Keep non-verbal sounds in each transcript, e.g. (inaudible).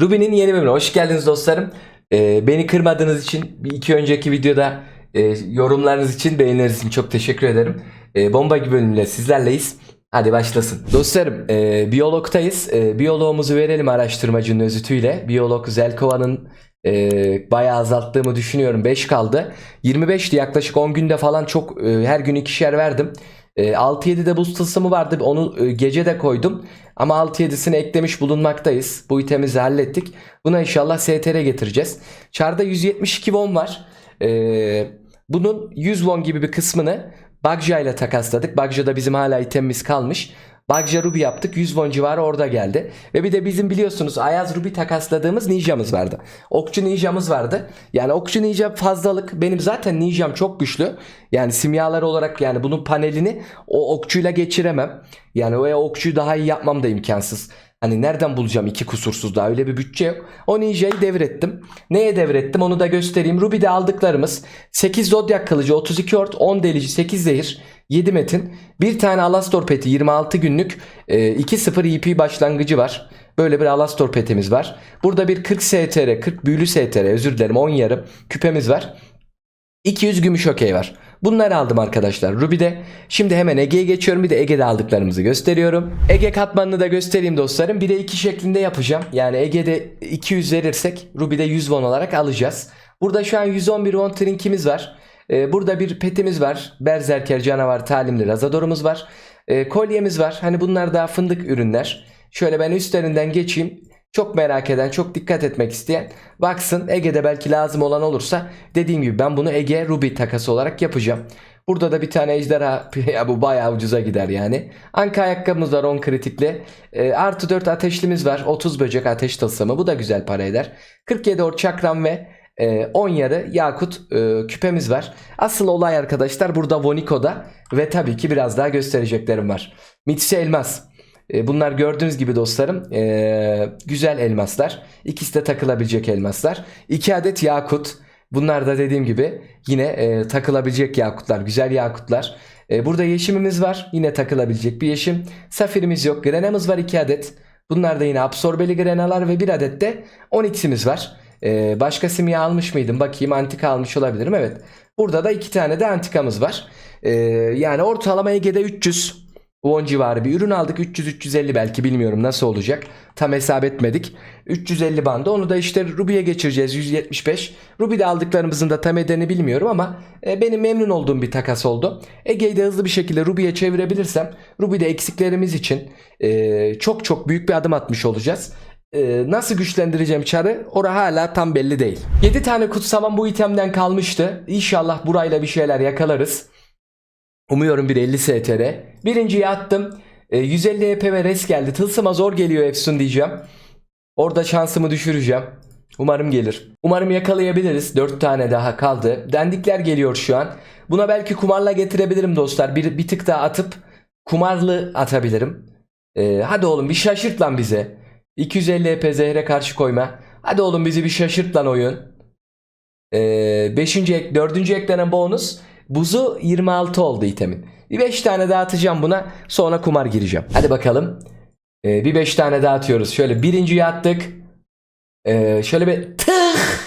Ruby'nin yeni bölümüne hoş geldiniz dostlarım. Ee, beni kırmadığınız için bir iki önceki videoda e, yorumlarınız için beğenileriniz için çok teşekkür ederim. E, bomba gibi bölümle sizlerleyiz. Hadi başlasın. Dostlarım e, biyologtayız. E, biyoloğumuzu verelim araştırmacının özütüyle. Biyolog Zelkova'nın e, bayağı azalttığımı düşünüyorum. 5 kaldı. 25'ti yaklaşık 10 günde falan çok e, her gün ikişer verdim. E, 6-7'de buz tılsımı vardı. Onu e, gece de koydum. Ama 6-7'sini eklemiş bulunmaktayız. Bu itemizi hallettik. Buna inşallah STR getireceğiz. Çarda 172 won var. Ee, bunun 100 won gibi bir kısmını Bagja ile takasladık. Bagja'da bizim hala itemimiz kalmış. Bagja Ruby yaptık. 100 won civarı orada geldi. Ve bir de bizim biliyorsunuz Ayaz Ruby takasladığımız Ninja'mız vardı. Okçu Ninja'mız vardı. Yani Okçu Ninja fazlalık. Benim zaten Ninja'm çok güçlü. Yani simyalar olarak yani bunun panelini o okçuyla geçiremem. Yani o okçuyu daha iyi yapmam da imkansız. Hani nereden bulacağım iki kusursuz daha öyle bir bütçe yok. O ninja'yı devrettim. Neye devrettim onu da göstereyim. Ruby'de aldıklarımız 8 zodyak kılıcı 32 ort 10 delici 8 zehir 7 metin. Bir tane Alastor peti 26 günlük e, 2-0 EP başlangıcı var. Böyle bir Alastor petimiz var. Burada bir 40 STR 40 büyülü STR özür dilerim 10 yarım küpemiz var. 200 gümüş okey var. Bunları aldım arkadaşlar Ruby'de. Şimdi hemen Ege'ye geçiyorum. Bir de Ege'de aldıklarımızı gösteriyorum. Ege katmanını da göstereyim dostlarım. 1'e 2 şeklinde yapacağım. Yani Ege'de 200 verirsek Ruby'de 100 won olarak alacağız. Burada şu an 111 won trinkimiz var. Ee, burada bir petimiz var. Berserker canavar talimli razadorumuz var. Ee, kolyemiz var. Hani bunlar daha fındık ürünler. Şöyle ben üstlerinden geçeyim. Çok merak eden, çok dikkat etmek isteyen baksın Ege'de belki lazım olan olursa dediğim gibi ben bunu Ege Ruby takası olarak yapacağım. Burada da bir tane ejderha (laughs) ya bu bayağı ucuza gider yani. Anka ayakkabımız var 10 kritikli. E, artı 4 ateşlimiz var. 30 böcek ateş tılsımı bu da güzel para eder. 47 or çakram ve e, 10 yarı yakut e, küpemiz var. Asıl olay arkadaşlar burada Voniko'da ve tabii ki biraz daha göstereceklerim var. Mitsi elmas. E, Bunlar gördüğünüz gibi dostlarım e, güzel elmaslar. İkisi de takılabilecek elmaslar. 2 adet yakut. Bunlar da dediğim gibi yine e, takılabilecek yakutlar. Güzel yakutlar. E, burada yeşimimiz var. Yine takılabilecek bir yeşim. Safirimiz yok. Grenamız var 2 adet. Bunlar da yine absorbeli grenalar ve bir adet de 12'simiz var. E, başka simya almış mıydım? Bakayım antika almış olabilirim. Evet. Burada da 2 tane de antikamız var. E, yani ortalama Ege'de 300 10 civarı bir ürün aldık. 300-350 belki bilmiyorum nasıl olacak. Tam hesap etmedik. 350 bandı. Onu da işte Ruby'ye geçireceğiz. 175. Ruby'de aldıklarımızın da tam edeni bilmiyorum ama e, benim memnun olduğum bir takas oldu. Ege'yi de hızlı bir şekilde Ruby'ye çevirebilirsem Ruby'de eksiklerimiz için e, çok çok büyük bir adım atmış olacağız. E, nasıl güçlendireceğim çarı ora hala tam belli değil. 7 tane kutsaman bu itemden kalmıştı. İnşallah burayla bir şeyler yakalarız. Umuyorum bir 50 STR. Birinciyi attım. E, 150 EP ve res geldi. Tılsıma zor geliyor Efsun diyeceğim. Orada şansımı düşüreceğim. Umarım gelir. Umarım yakalayabiliriz. 4 tane daha kaldı. Dendikler geliyor şu an. Buna belki kumarla getirebilirim dostlar. Bir, bir tık daha atıp kumarlı atabilirim. E, hadi oğlum bir şaşırt lan bize. 250 EP karşı koyma. Hadi oğlum bizi bir şaşırt lan oyun. 5. ek, 4. eklenen bonus buzu 26 oldu itemin. Bir 5 tane daha atacağım buna sonra kumar gireceğim. Hadi bakalım. Ee, bir 5 tane daha atıyoruz. Şöyle birinciyi attık. Ee, şöyle bir tık.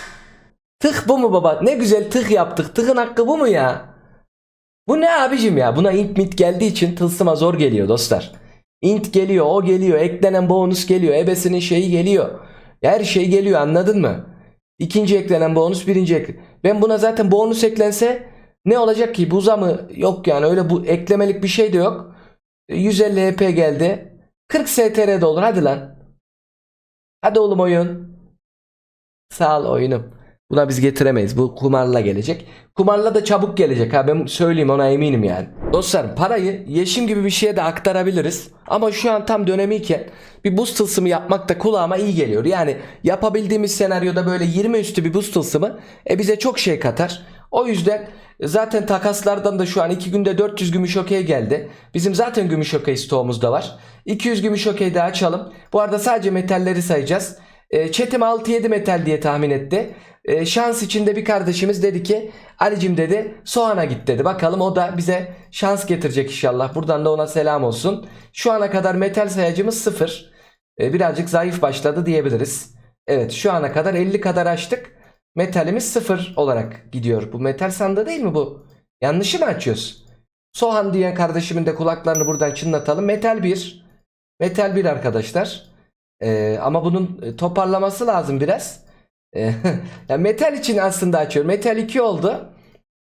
Tık bu mu baba? Ne güzel tık yaptık. Tıkın hakkı bu mu ya? Bu ne abicim ya? Buna int mit geldiği için tılsıma zor geliyor dostlar. Int geliyor, o geliyor, eklenen bonus geliyor, ebesinin şeyi geliyor. Her şey geliyor anladın mı? İkinci eklenen bonus birinci ek. Ben buna zaten bonus eklense ne olacak ki? Buza mı? Yok yani öyle bu eklemelik bir şey de yok. 150 HP geldi. 40 STR de olur hadi lan. Hadi oğlum oyun. Sağ ol oyunum. Buna biz getiremeyiz. Bu kumarla gelecek. Kumarla da çabuk gelecek ha ben söyleyeyim ona eminim yani. Dostlar parayı yeşim gibi bir şeye de aktarabiliriz. Ama şu an tam dönemiyken bir buz tılsımı yapmak da kulağıma iyi geliyor. Yani yapabildiğimiz senaryoda böyle 20 üstü bir buz tılsımı e bize çok şey katar. O yüzden zaten takaslardan da şu an 2 günde 400 gümüş okey geldi. Bizim zaten gümüş okey stoğumuz da var. 200 gümüş okey de açalım. Bu arada sadece metalleri sayacağız. E, Çetim 6-7 metal diye tahmin etti. E, şans içinde bir kardeşimiz dedi ki Alicim dedi soğana git dedi. Bakalım o da bize şans getirecek inşallah. Buradan da ona selam olsun. Şu ana kadar metal sayacımız 0. E, birazcık zayıf başladı diyebiliriz. Evet şu ana kadar 50 kadar açtık. Metalimiz 0 olarak gidiyor. Bu metal sandığı değil mi bu? Yanlışı mı açıyoruz? Soğan diyen kardeşimin de kulaklarını buradan çınlatalım. Metal 1. Metal 1 arkadaşlar. Ee, ama bunun e, toparlaması lazım biraz. Ee, (laughs) ya metal için aslında açıyorum. Metal 2 oldu.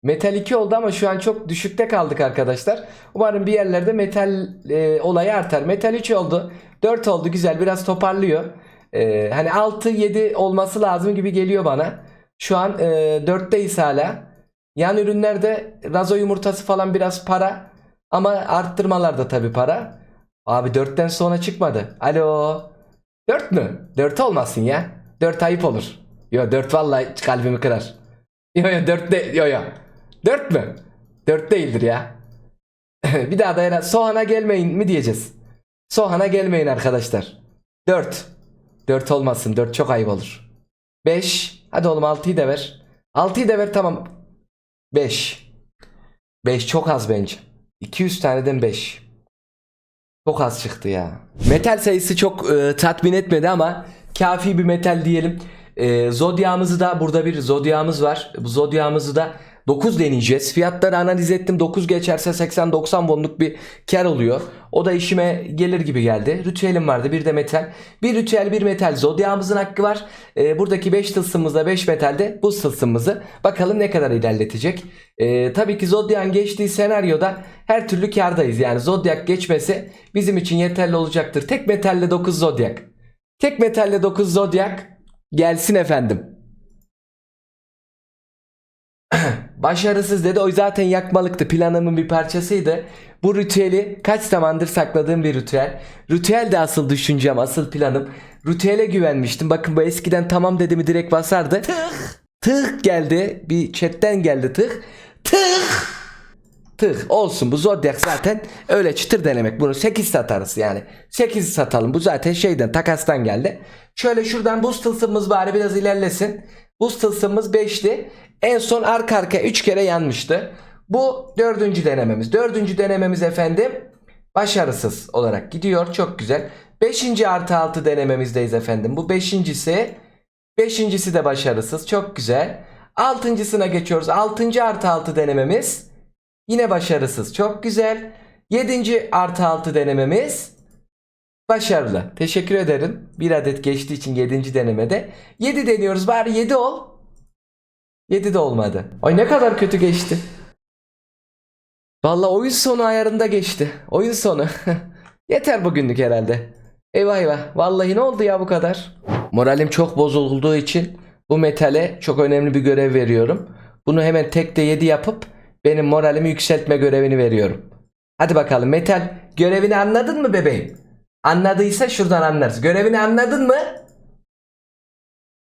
Metal 2 oldu ama şu an çok düşükte kaldık arkadaşlar. Umarım bir yerlerde metal e, olayı artar. Metal 3 oldu. 4 oldu güzel biraz toparlıyor. Ee, hani 6 7 olması lazım gibi geliyor bana. Şu an e, 4'teyiz hala. Yan ürünlerde razo yumurtası falan biraz para. Ama arttırmalar da tabii para. Abi 4'ten sonra çıkmadı. Alo. 4 mü? 4 olmasın ya. 4 ayıp olur. Yo 4 vallahi kalbimi kırar. Yo yo 4 de yo yo. 4 mü? 4 değildir ya. (laughs) bir daha da herhalde Soğan'a gelmeyin mi diyeceğiz. Soğan'a gelmeyin arkadaşlar. 4. 4 olmasın. 4 çok ayıp olur. 5. Hadi oğlum 6'yı da ver. 6'yı da ver tamam. 5. 5 çok az bence. 200 taneden 5. Çok az çıktı ya. Metal sayısı çok e, tatmin etmedi ama kafi bir metal diyelim. E, Zodyağımızı da burada bir zodyağımız var. Bu zodyağımızı da 9 deneyeceğiz. Fiyatları analiz ettim. 9 geçerse 80-90 wonluk bir kar oluyor. O da işime gelir gibi geldi. Ritüelim vardı. Bir de metal. Bir ritüel bir metal. Zodyağımızın hakkı var. E, buradaki 5 tılsımımızda 5 metalde bu tılsımımızı bakalım ne kadar ilerletecek. E, tabii ki Zodyak'ın geçtiği senaryoda her türlü kardayız. Yani Zodyak geçmesi bizim için yeterli olacaktır. Tek metalle 9 Zodyak. Tek metalle 9 Zodyak gelsin efendim. (clears throat) Başarısız dedi. O zaten yakmalıktı. Planımın bir parçasıydı. Bu ritüeli kaç zamandır sakladığım bir ritüel. Ritüel de asıl düşüncem, asıl planım. Ritüele güvenmiştim. Bakın bu eskiden tamam dedi mi direkt basardı. Tık. Tık geldi. Bir chatten geldi tık. Tık. Tık olsun bu zodyak zaten öyle çıtır denemek. Bunu 8 satarız yani. 8 satalım. Bu zaten şeyden takastan geldi. Şöyle şuradan buz tılsımımız bari biraz ilerlesin. Buz tılsımımız 5'ti. En son arka arka 3 kere yanmıştı. Bu dördüncü denememiz. Dördüncü denememiz efendim başarısız olarak gidiyor. Çok güzel. 5. artı 6 denememizdeyiz efendim. Bu beşincisi. Beşincisi de başarısız. Çok güzel. Altıncısına geçiyoruz. 6. artı 6 denememiz. Yine başarısız. Çok güzel. 7. artı 6 denememiz başarılı. Teşekkür ederim. Bir adet geçtiği için 7. denemede. 7 deniyoruz. Bari 7 ol. 7 de olmadı. Ay ne kadar kötü geçti. Vallahi oyun sonu ayarında geçti. Oyun sonu. (laughs) Yeter bugünlük herhalde. Eyvah eyvah. Vallahi ne oldu ya bu kadar? Moralim çok bozulduğu için bu metale çok önemli bir görev veriyorum. Bunu hemen tekte 7 yapıp benim moralimi yükseltme görevini veriyorum. Hadi bakalım metal görevini anladın mı bebeğim? Anladıysa şuradan anlarız. Görevini anladın mı?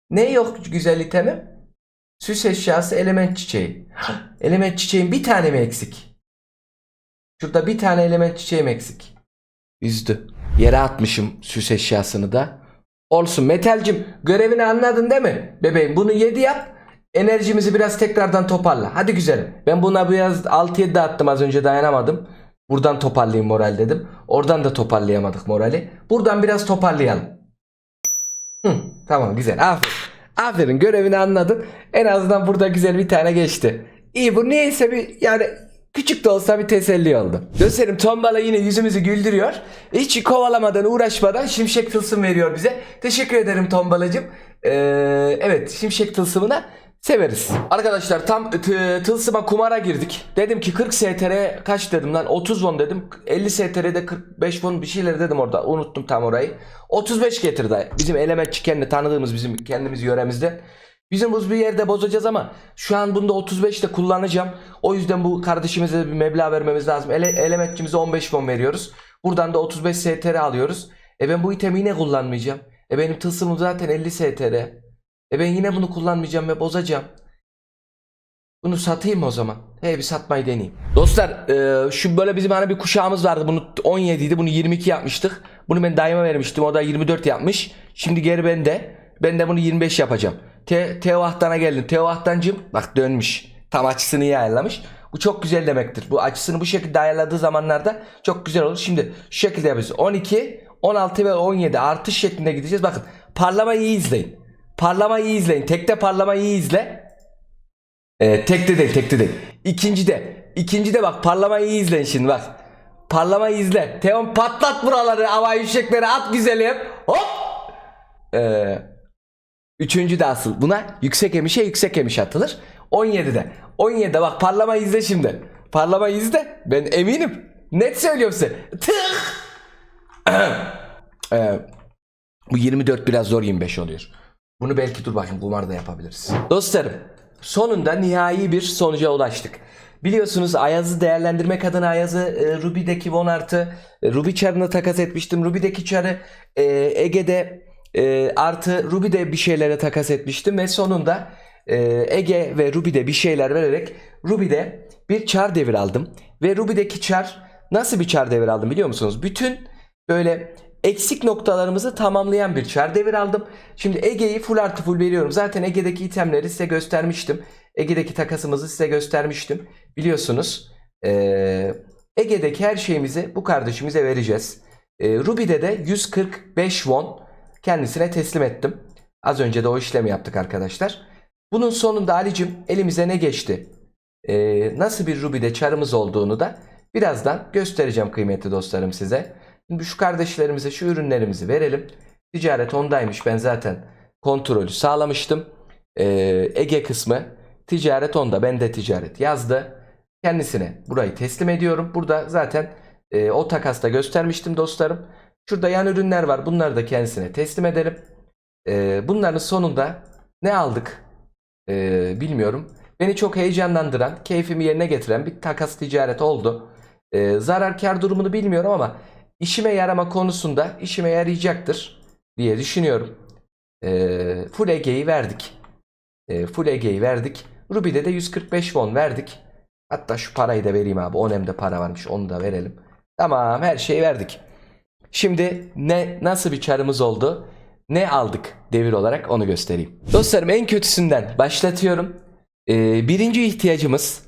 Ne yok güzel itemim? Süs eşyası element çiçeği. (laughs) element çiçeğin bir tane mi eksik? Şurada bir tane element çiçeğim eksik. Üzdü. Yere atmışım süs eşyasını da. Olsun metalcim görevini anladın değil mi? Bebeğim bunu 7 yap. Enerjimizi biraz tekrardan toparla. Hadi güzelim. Ben buna biraz 6-7 de attım az önce dayanamadım. Buradan toparlayayım moral dedim. Oradan da toparlayamadık morali. Buradan biraz toparlayalım. Hı, tamam güzel. Aferin. Aferin görevini anladın. En azından burada güzel bir tane geçti. İyi bu neyse bir yani küçük de olsa bir teselli oldu. Dostlarım tombala yine yüzümüzü güldürüyor. Hiç kovalamadan uğraşmadan şimşek tılsım veriyor bize. Teşekkür ederim tombalacım. Ee, evet şimşek tılsımına severiz. Arkadaşlar tam t- tılsıma kumara girdik. Dedim ki 40 STR kaç dedim lan 30 won dedim. 50 STR'de 45 won bir şeyler dedim orada. Unuttum tam orayı. 35 getirdi. Bizim element chiken'le tanıdığımız bizim kendimiz yöremizde. Bizim buz bir yerde bozacağız ama şu an bunda 35 de kullanacağım. O yüzden bu kardeşimize bir meblağ vermemiz lazım. Ele, elementçimize 15 won veriyoruz. Buradan da 35 STR alıyoruz. E ben bu itemi yine kullanmayacağım. E benim tılsımım zaten 50 STR. E ben yine bunu kullanmayacağım ve bozacağım. Bunu satayım o zaman? He bir satmayı deneyeyim. Dostlar e, şu böyle bizim hani bir kuşağımız vardı. Bunu 17 idi. Bunu 22 yapmıştık. Bunu ben daima vermiştim. O da 24 yapmış. Şimdi geri bende. Ben de bunu 25 yapacağım. Te Teo Ahtan'a geldim. Teo Ahtancım bak dönmüş. Tam açısını iyi ayarlamış. Bu çok güzel demektir. Bu açısını bu şekilde ayarladığı zamanlarda çok güzel olur. Şimdi şu şekilde yapıyoruz. 12, 16 ve 17 artış şeklinde gideceğiz. Bakın parlamayı iyi izleyin. Parlamayı iyi izleyin. Tekte parlamayı iyi izle. Ee, tekte değil tekte değil. İkinci de. İkinci de bak parlamayı iyi izleyin şimdi bak. Parlamayı izle. Teon patlat buraları. Havai fişekleri at güzelim. Hop. Ee, üçüncü de asıl. Buna yüksek emişe yüksek emiş atılır. 17'de. 17'de bak parlamayı izle şimdi. Parlamayı izle. Ben eminim. Net söylüyorum size. Tık. (clears throat) Ee, bu 24 biraz zor 25 oluyor. Bunu belki dur bakayım kumarda yapabiliriz. Dostlarım sonunda nihai bir sonuca ulaştık. Biliyorsunuz Ayaz'ı değerlendirmek adına Ayaz'ı e, Ruby'deki Von artı e, Ruby çarını takas etmiştim. Ruby'deki çarı e, Ege'de e, artı Ruby'de bir şeylere takas etmiştim ve sonunda e, Ege ve Ruby'de bir şeyler vererek Ruby'de bir çar devir aldım. Ve Ruby'deki çar nasıl bir çar devir aldım biliyor musunuz? Bütün böyle eksik noktalarımızı tamamlayan bir çar devir aldım. Şimdi Ege'yi full artı full veriyorum. Zaten Ege'deki itemleri size göstermiştim. Ege'deki takasımızı size göstermiştim. Biliyorsunuz. Ee, Ege'deki her şeyimizi bu kardeşimize vereceğiz. Ee, Ruby'de de 145 won kendisine teslim ettim. Az önce de o işlemi yaptık arkadaşlar. Bunun sonunda Ali'cim elimize ne geçti? Ee, nasıl bir Ruby'de çarımız olduğunu da birazdan göstereceğim kıymetli dostlarım size. Şu kardeşlerimize şu ürünlerimizi verelim. Ticaret ondaymış ben zaten kontrolü sağlamıştım. Ee, Ege kısmı ticaret onda ben de ticaret yazdı. Kendisine burayı teslim ediyorum. Burada zaten e, o takasta göstermiştim dostlarım. Şurada yan ürünler var. Bunları da kendisine teslim edelim. Ee, bunların sonunda ne aldık Ee, bilmiyorum. Beni çok heyecanlandıran, keyfimi yerine getiren bir takas ticaret oldu. Ee, zarar kar durumunu bilmiyorum ama işime yarama konusunda işime yarayacaktır diye düşünüyorum. Ee, full Ege'yi verdik. Ee, full Ege'yi verdik. Ruby'de de 145 won verdik. Hatta şu parayı da vereyim abi. Onem'de para varmış. Onu da verelim. Tamam her şeyi verdik. Şimdi ne nasıl bir çarımız oldu? Ne aldık devir olarak onu göstereyim. Dostlarım en kötüsünden başlatıyorum. Ee, birinci ihtiyacımız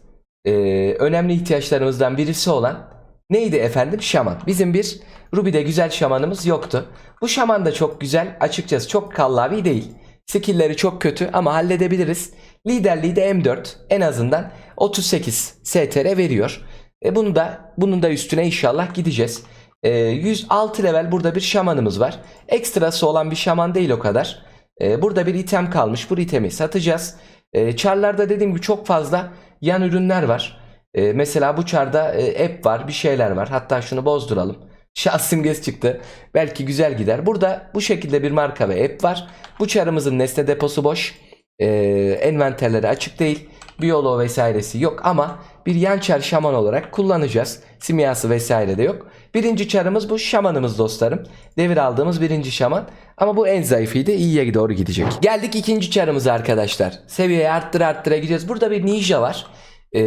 e, önemli ihtiyaçlarımızdan birisi olan neydi efendim? Şaman. Bizim bir Ruby'de güzel şamanımız yoktu. Bu şaman da çok güzel. Açıkçası çok kallavi değil. Skill'leri çok kötü ama halledebiliriz. Liderliği de M4 en azından 38 STR veriyor. E bunu da bunun da üstüne inşallah gideceğiz. E, 106 level burada bir şamanımız var. Ekstrası olan bir şaman değil o kadar. E, burada bir item kalmış. Bu itemi satacağız. E, çarlarda dediğim gibi çok fazla yan ürünler var. E, mesela bu çarda e, app var, bir şeyler var. Hatta şunu bozduralım. Şahs simgesi çıktı. Belki güzel gider. Burada bu şekilde bir marka ve app var. Bu çarımızın nesne deposu boş. E, envanterleri açık değil. Biyolo vesairesi yok ama bir yan çar şaman olarak kullanacağız. Simyası vesaire de yok. Birinci çarımız bu şamanımız dostlarım. Devir aldığımız birinci şaman. Ama bu en zayıfıydı. İyiye doğru gidecek. Geldik ikinci çarımıza arkadaşlar. Seviyeyi arttıra arttıra gideceğiz. Burada bir ninja var. Ee,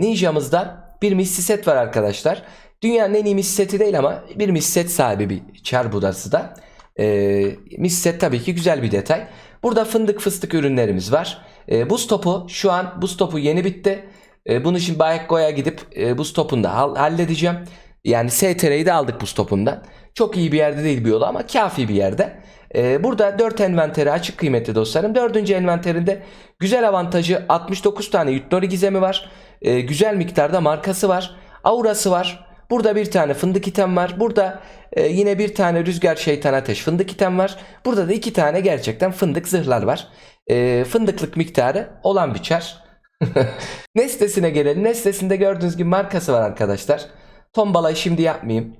ninjamızda bir missiset var arkadaşlar. Dünyanın en iyi misseti değil ama bir misset sahibi bir çar budası da. Ee, misset tabii ki güzel bir detay. Burada fındık fıstık ürünlerimiz var. Ee, buz topu şu an buz topu yeni bitti. Ee, bunu şimdi Bayekko'ya gidip e, buz topunu da hall- halledeceğim. Yani STR'yi de aldık buz topundan. Çok iyi bir yerde değil bir yolu ama kafi bir yerde. Ee, burada 4 envanteri açık kıymetli dostlarım. 4. envanterinde güzel avantajı 69 tane Yutnori gizemi var. Ee, güzel miktarda markası var. Aurası var. Burada bir tane fındık item var. Burada e, yine bir tane rüzgar şeytan ateş fındık item var. Burada da iki tane gerçekten fındık zırhlar var. Ee, fındıklık miktarı olan bir çar. (laughs) Nestesine gelelim. Nestesinde gördüğünüz gibi markası var arkadaşlar. Tombalayı şimdi yapmayayım.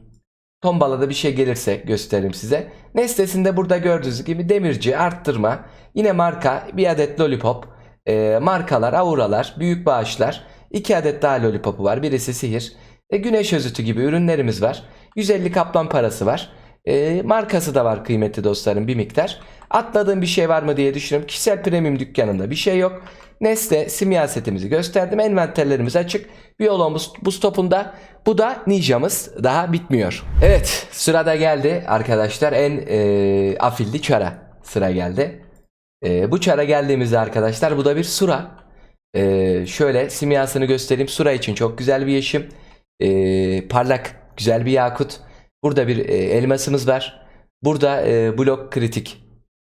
Tombalada bir şey gelirse gösteririm size. Nestesinde burada gördüğünüz gibi demirci, arttırma, yine marka, bir adet lollipop, e, markalar, auralar, büyük bağışlar, iki adet daha lollipopu var. Birisi sihir, e, güneş özütü gibi ürünlerimiz var. 150 kaplan parası var. E, markası da var kıymetli dostlarım bir miktar. Atladığım bir şey var mı diye düşünüyorum. Kişisel premium dükkanında bir şey yok. Nesle simya setimizi gösterdim. Envanterlerimiz açık. Biyolon buz, buz topunda. Bu da ninjamız. Daha bitmiyor. Evet sırada geldi arkadaşlar. En e, afilli çara sıra geldi. E, bu çara geldiğimizde arkadaşlar bu da bir sura. E, şöyle simyasını göstereyim. Sura için çok güzel bir yeşim. E, parlak güzel bir yakut. Burada bir e, elmasımız var. Burada e, blok kritik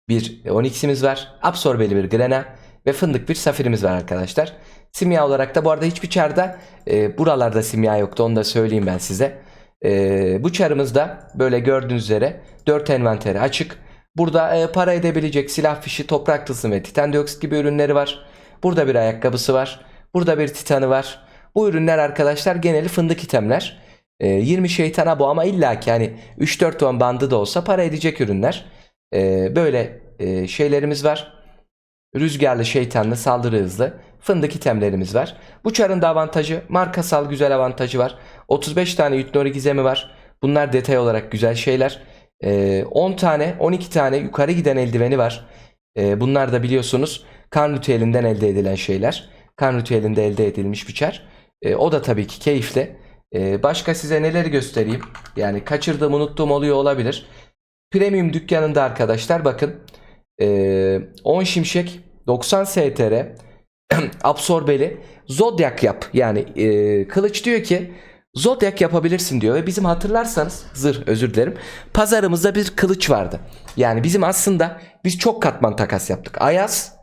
bir Onyx'imiz var. Absorbeli bir Grena ve fındık bir Safir'imiz var arkadaşlar. Simya olarak da bu arada hiçbir çarda e, buralarda simya yoktu onu da söyleyeyim ben size. E, bu çarımızda böyle gördüğünüz üzere 4 envanteri açık. Burada e, para edebilecek silah fişi, toprak tılsım ve titan dioksit gibi ürünleri var. Burada bir ayakkabısı var. Burada bir titanı var. Bu ürünler arkadaşlar geneli fındık itemler. E, 20 şeytana bu ama illaki hani 3-4 ton bandı da olsa para edecek ürünler. E, böyle e, şeylerimiz var. Rüzgarlı şeytanlı saldırı hızlı fındık itemlerimiz var. Bu çarın avantajı markasal güzel avantajı var. 35 tane Yutnori gizemi var. Bunlar detay olarak güzel şeyler. Ee, 10 tane 12 tane yukarı giden eldiveni var. Ee, bunlar da biliyorsunuz kan ritüelinden elde edilen şeyler. Kan ritüelinde elde edilmiş bir çar. Ee, o da tabii ki keyifli. Ee, başka size neleri göstereyim? Yani kaçırdığım unuttuğum oluyor olabilir. Premium dükkanında arkadaşlar bakın. Ee, 10 şimşek 90 STR (clears throat) absorbeli zodyak yap. Yani e, kılıç diyor ki zodyak yapabilirsin diyor ve bizim hatırlarsanız zırh özür dilerim pazarımızda bir kılıç vardı. Yani bizim aslında biz çok katman takas yaptık. Ayaz,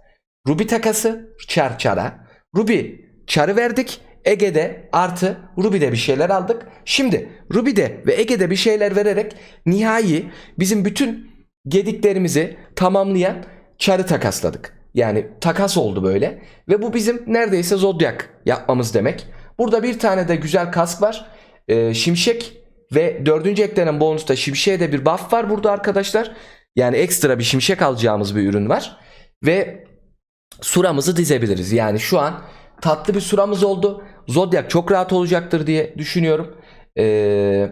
Ruby takası çar çara. Ruby çarı verdik. Ege'de artı Ruby'de bir şeyler aldık. Şimdi Ruby'de ve Ege'de bir şeyler vererek nihai bizim bütün gediklerimizi tamamlayan çarı takasladık. Yani takas oldu böyle. Ve bu bizim neredeyse zodyak yapmamız demek. Burada bir tane de güzel kask var. Ee, şimşek ve dördüncü eklenen bonusta şimşeğe de bir buff var burada arkadaşlar. Yani ekstra bir şimşek alacağımız bir ürün var. Ve suramızı dizebiliriz. Yani şu an tatlı bir suramız oldu. Zodyak çok rahat olacaktır diye düşünüyorum. Ee,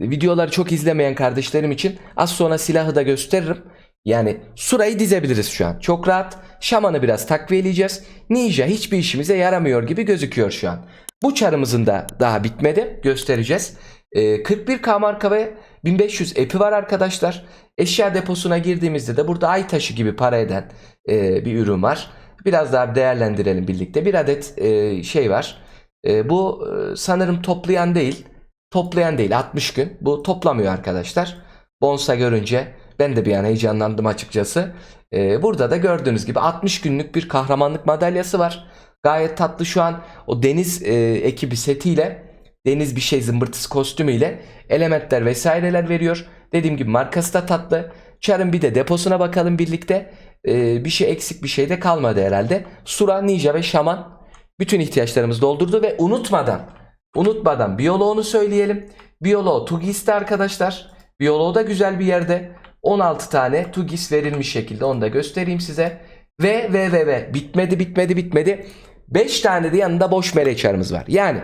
videoları çok izlemeyen kardeşlerim için az sonra silahı da gösteririm. Yani surayı dizebiliriz şu an. Çok rahat. Şamanı biraz takviyeleyeceğiz. Ninja hiçbir işimize yaramıyor gibi gözüküyor şu an. Bu çarımızın da daha bitmedi. Göstereceğiz. Ee, 41k marka ve 1500 epi var arkadaşlar. Eşya deposuna girdiğimizde de burada ay taşı gibi para eden e, bir ürün var. Biraz daha değerlendirelim birlikte. Bir adet e, şey var. E, bu e, sanırım toplayan değil. Toplayan değil 60 gün. Bu toplamıyor arkadaşlar. Bonsa görünce ben de bir an heyecanlandım açıkçası. Ee, burada da gördüğünüz gibi 60 günlük bir kahramanlık madalyası var. Gayet tatlı şu an o deniz e, ekibi setiyle deniz bir şey zımbırtısı kostümüyle elementler vesaireler veriyor. Dediğim gibi markası da tatlı. Çar'ın bir de deposuna bakalım birlikte. Ee, bir şey eksik bir şey de kalmadı herhalde. Sura, Ninja ve Şaman bütün ihtiyaçlarımızı doldurdu ve unutmadan unutmadan biyoloğunu söyleyelim. Biyoloğu Tugis'te arkadaşlar. Biyoloğu da güzel bir yerde. 16 tane Tugis verilmiş şekilde onu da göstereyim size. Ve ve ve ve bitmedi bitmedi bitmedi. 5 tane de yanında boş meleği çarımız var. Yani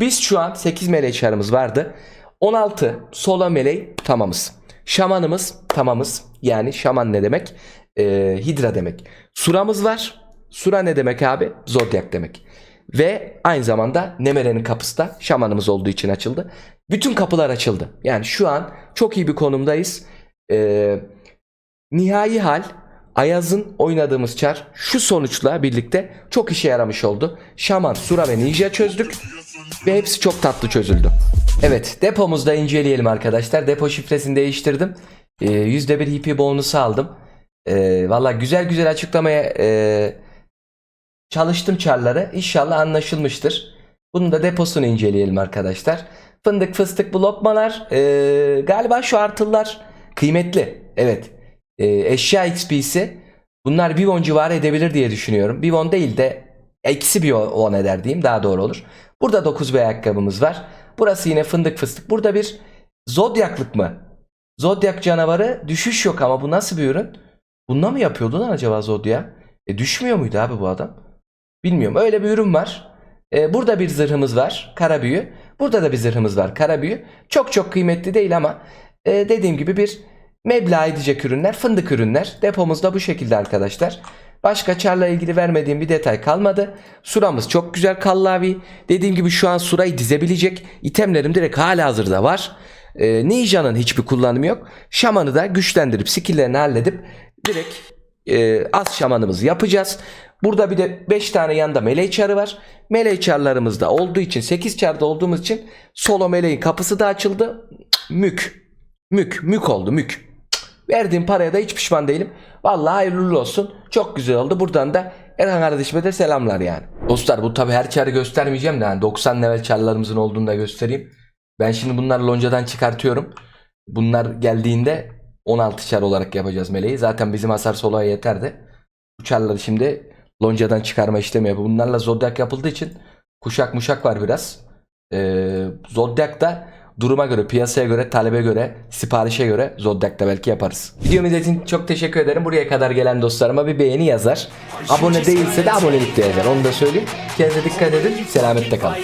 biz şu an 8 meleği çarımız vardı. 16 sola meleği tamamız. Şamanımız tamamız. Yani şaman ne demek? Ee, hidra demek. Suramız var. Sura ne demek abi? Zodyak demek. Ve aynı zamanda Nemere'nin kapısı da şamanımız olduğu için açıldı. Bütün kapılar açıldı. Yani şu an çok iyi bir konumdayız. Ee, nihai hal Ayaz'ın oynadığımız çar şu sonuçla birlikte çok işe yaramış oldu. Şaman, Sura ve Ninja çözdük ve hepsi çok tatlı çözüldü. Evet depomuzda inceleyelim arkadaşlar. Depo şifresini değiştirdim. Ee, %1 HP bonusu aldım. Ee, Valla güzel güzel açıklamaya e, çalıştım çarları. İnşallah anlaşılmıştır. Bunun da deposunu inceleyelim arkadaşlar. Fındık fıstık bu lokmalar ee, galiba şu artılar kıymetli. Evet. Ee, eşya XP'si bunlar bir won civarı edebilir diye düşünüyorum. Bir won değil de eksi bir won eder diyeyim daha doğru olur. Burada 9 bir ayakkabımız var. Burası yine fındık fıstık. Burada bir zodyaklık mı? Zodyak canavarı düşüş yok ama bu nasıl bir ürün? Bununla mı yapıyordu lan acaba zodya? E düşmüyor muydu abi bu adam? Bilmiyorum. Öyle bir ürün var. Ee, burada bir zırhımız var. Kara büyü. Burada da bir zırhımız var. Kara büyü. Çok çok kıymetli değil ama e, dediğim gibi bir meblağ edecek ürünler. Fındık ürünler. Depomuzda bu şekilde arkadaşlar. Başka çarla ilgili vermediğim bir detay kalmadı. Suramız çok güzel kallavi. Dediğim gibi şu an surayı dizebilecek itemlerim direkt hala hazırda var. Ee, Ninja'nın hiçbir kullanımı yok. Şamanı da güçlendirip skilllerini halledip direkt e, az şamanımızı yapacağız. Burada bir de 5 tane yanında meleği çarı var. Meleği çarlarımız da olduğu için 8 çarda olduğumuz için solo meleğin kapısı da açıldı. Mük. Mük. Mük oldu mük. Verdiğim paraya da hiç pişman değilim. Vallahi hayırlı olsun. Çok güzel oldu. Buradan da Erhan kardeşime de selamlar yani. Dostlar bu tabi her çarı göstermeyeceğim de yani 90 level çarlarımızın olduğunu da göstereyim. Ben şimdi bunları loncadan çıkartıyorum. Bunlar geldiğinde 16 çar olarak yapacağız meleği. Zaten bizim hasar soloya yeterdi. Bu çarları şimdi loncadan çıkarma işlemi yapıyor. Bunlarla zodyak yapıldığı için kuşak muşak var biraz. Ee, zodyak da duruma göre, piyasaya göre, talebe göre, siparişe göre zodyak da belki yaparız. Videomu izlediğiniz için çok teşekkür ederim. Buraya kadar gelen dostlarıma bir beğeni yazar. Abone değilse de abonelik de yazar. Onu da söyleyeyim. Kendinize dikkat edin. Selametle kalın.